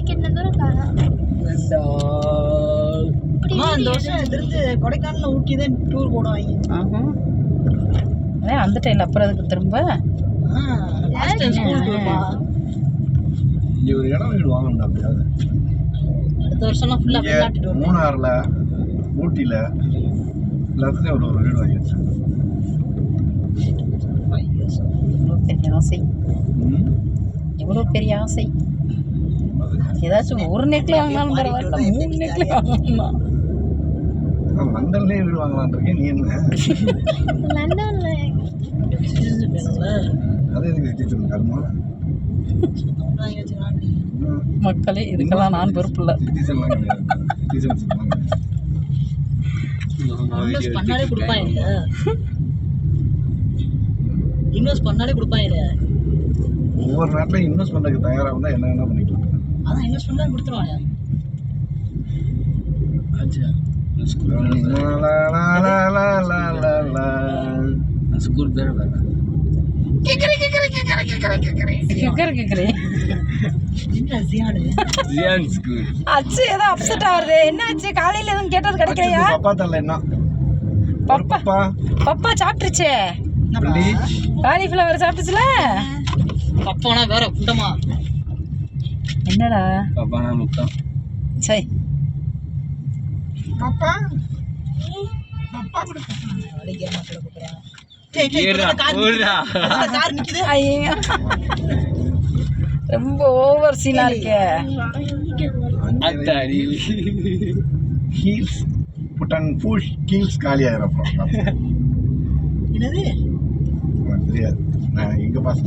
கிட்ட தூரம் காணோம் இந்த வருஷம் தெரிஞ்சு கொடைக்கானல் ஊட்டி தான் டூர் போடுவாங்க ஆஹா. அதான் வந்துட்டேன் அப்புறம் அதுக்கு திரும்ப. இங்க ஒரு இடம் வீடு வாங்கணும் அப்படியாவது. அடுத்த வருஷம்லாம் ஃபுல்லா இங்க வெளிநாட்டுட்டு வருவேன். மூணாறுல ஊட்டியில எல்லாத்துலயும் ஒரு ஒரு வீடு வாங்கி வச்சேன் எவ்வளோ பெரிய ஆசை. எவ்வளோ பெரிய ஆசை. ஏதாச்சும் ஒரு நெக்ல வாங்கினாலும் பரவாயில்ல. மூணு நெக்ல வாங்கணும்? நான் லண்டன்லயே வீடு வாங்கலாம்னு இருக்கேன். நீ என்ன? லண்டன்ல? அது எனக்கு சிட்டிசன் கர்மா. மக்களே இதுக்கெல்லாம் நான் பொறுப்பு இல்லை. பண்ணாலே கொடுப்பாங்க. இன்வெஸ்ட் பண்ணாலே கொடுப்பாங்க. ஒவ்வொரு நாட்டிலையும் இன்வெஸ்ட் பண்ணுறதுக்கு தயாராக இருந்தால் என்ன என்ன பண்ணிக்கலாம். அதான் இன்வெஸ்ட் பண்ணா கொடுத்துருவாங்க. லா, லா, லா, லா, லா, லா, லா. ஸ்கூல் பேர் வேற கேட்குற கேட்குறேன் என்ன ஜியானு ஜியான் ஸ்கூல் அச்சு ஏதோ அப்செட் ஆகுது. என்ன ஆச்சு காலையில எதுவும் கேட்டது கிடைக்கலையா? பப்பா தரல என்ன பப்பா. பப்பா. ரெண்டு காலிஃப்ளவர் சாப்பிட்டுச்சுல? பப்பானா வேற குண்டமா. என்னடா? பாப்பானா முத்தம் சரி பப்பா அடிக்க மாட்டேன் கூப்பிடுறான் ஐயோ ரொம்ப ஓவர் சீனா இருக்கே. அத்தாடி. Heels foot and push heels காலி அப்புறம் என்னது? தெரியாது. நான் எங்க பஸ்